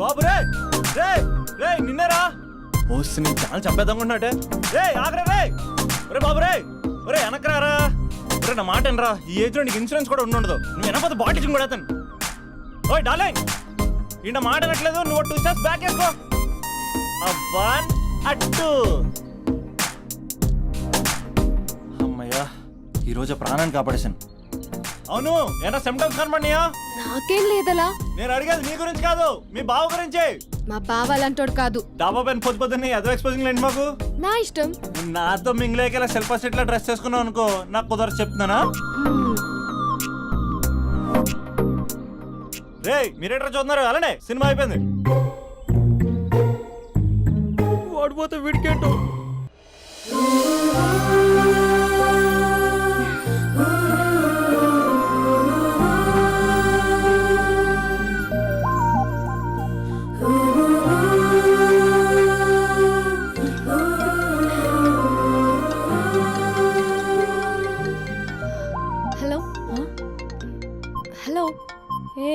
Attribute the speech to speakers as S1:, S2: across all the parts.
S1: బాబు రే రే రే నిన్నరా? వస్తు నీ ఛానల్ చంపేద్దామన్నట్టే రే ఆగరా రే ఒరే బాబు రే ఒరే వెనకరారా? ఒరే నా మాట అనరా ఈ ఏజ్లో నీకు ఇన్సూరెన్స్ కూడా ఉండి ఉండదు. నువ్వు వెనకపోతే బాటిల్ కూడా అతను ఓయ్ డార్లింగ్ ఈయన మాట అనట్లేదు నువ్వు టూ స్టెప్స్ బ్యాక్ వేసుకో. వన్ అట్టు. అమ్మయ్యా ఈరోజు ప్రాణాన్ని కాపాడేశాను. అవును ఏనా సిమ్టమ్స్ కనబడినాయా?
S2: నాకేం లేదలా.
S1: నేను అడిగేది మీ గురించి కాదు మీ బావ గురించి.
S2: మా బావ అలాంటోడు కాదు.
S1: డాబా పైన పొద్దు పొద్దున్నే అదో ఎక్స్పోజింగ్ లేండి మాకు?
S2: నా ఇష్టం.
S1: నువ్వు నాతో మింగిలేక శిల్పా సెట్లో డ్రెస్ చేసుకున్నావు అనుకో నాకు కుదరదు చెప్తున్నానా. రే మీరేటర్ చూస్తున్నారు అలానే సినిమా అయిపోయింది. పడిపోతే వీడికేంటో?
S2: హలో? హలో?
S3: ఏ?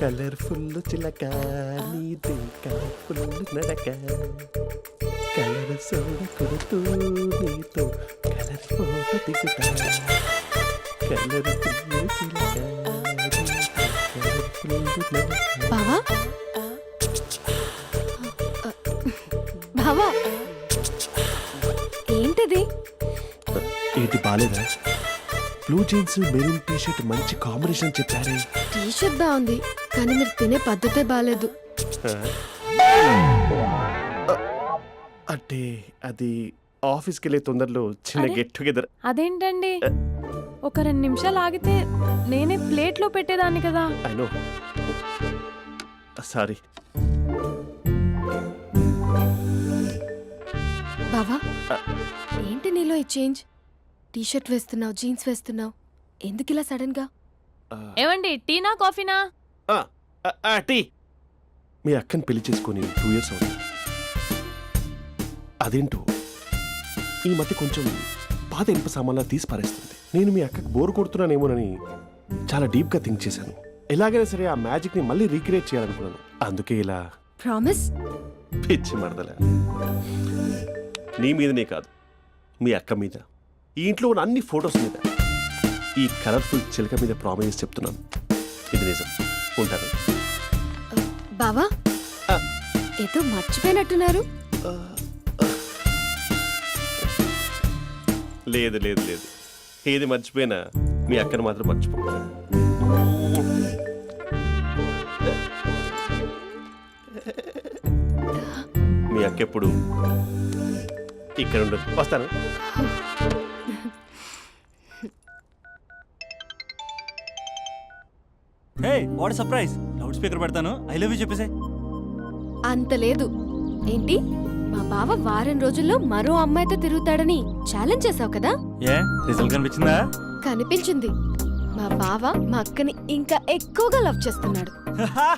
S4: కలర్ఫుల్ చిలక నీది కలర్ఫుల్ నడక. కలర్ సోడ కొడుతూ నీతో కలర్ ఫోటో దిగుతా. కలర్ చిలక
S2: బావా? ఏంటిది?
S4: ఏంటి బాలేదా? Blue jeans maroon T shirt మంచి కాంబినేషన్ చెప్పారే.
S2: టీ షర్ట్ బాగుంది. కానీ మీరు తినే పద్ధతే బాగాలేదు
S4: అంటే అది ఆఫీస్కి వెళ్ళే తొందరలో చిన్న
S3: అరే.
S4: గెట్ టుగెదర్
S3: అదేంటండి? ఒక రెండు నిమిషాలు ఆగితే నేనే ప్లేట్లో పెట్టేదాన్ని కదా.
S4: ఐ నో సారీ
S2: బావా ఏంటి నీలో ఈ చేంజ్? టీ షర్ట్ వేస్తున్నావు జీన్స్ వేస్తున్నావు. ఎందుకు ఇలా సడన్గా
S3: ఏమండి టీనా కాఫీనా?
S4: టీ. మీ అక్కని పెళ్ళి చేసుకొని టూ ఇయర్స్ అవుతుంది. అదేంటో? ఈ మధ్య కొంచెం పాత ఇనుప సామాన్లా తీసి పారేస్తుంది. నేను మీ అక్కకి బోర్ కొడుతున్నానేమోనని చాలా డీప్గా థింక్ చేశాను. ఎలాగైనా సరే ఆ మ్యాజిక్ని మళ్ళీ రీక్రియేట్ చేయాలనుకున్నాను. అందుకే ఇలా
S2: ప్రామిస్.
S4: పిచ్చి మరదల. నీ మీదనే కాదు మీ అక్క మీద. ఈ ఇంట్లో ఉన్న అన్ని ఫొటోస్ మీద. ఈ కలర్ఫుల్ చిలక మీద ప్రామిస్ చెప్తున్నాను. ఇది నిజం. ఉంటాను.
S2: బావా. ఏదో మర్చిపోయినట్టున్నారు.
S4: లేదు లేదు లేదు. ఏది మర్చిపోయినా మీ అక్కని మాత్రం మర్చిపో మీ అక్క ఎప్పుడు ఇక్కడ ఉండదు. వస్తాను.
S1: Hey what surprise loud speaker పెడతాను. ఐ లవ్ యూ చెప్పేసే.
S2: అంత లేదు. ఏంటి? మా బావ వారం రోజుల్లో మరో అమ్మాయితో తిరుగుతాడని ఛాలెంజ్ చేసావు కదా?
S1: ఏ? రిజల్ట్ కనిపించిందా?
S2: కనిపించింది. మా బావ మా అక్కని ఇంకా ఎక్కువగా లవ్ చేస్తున్నాడు.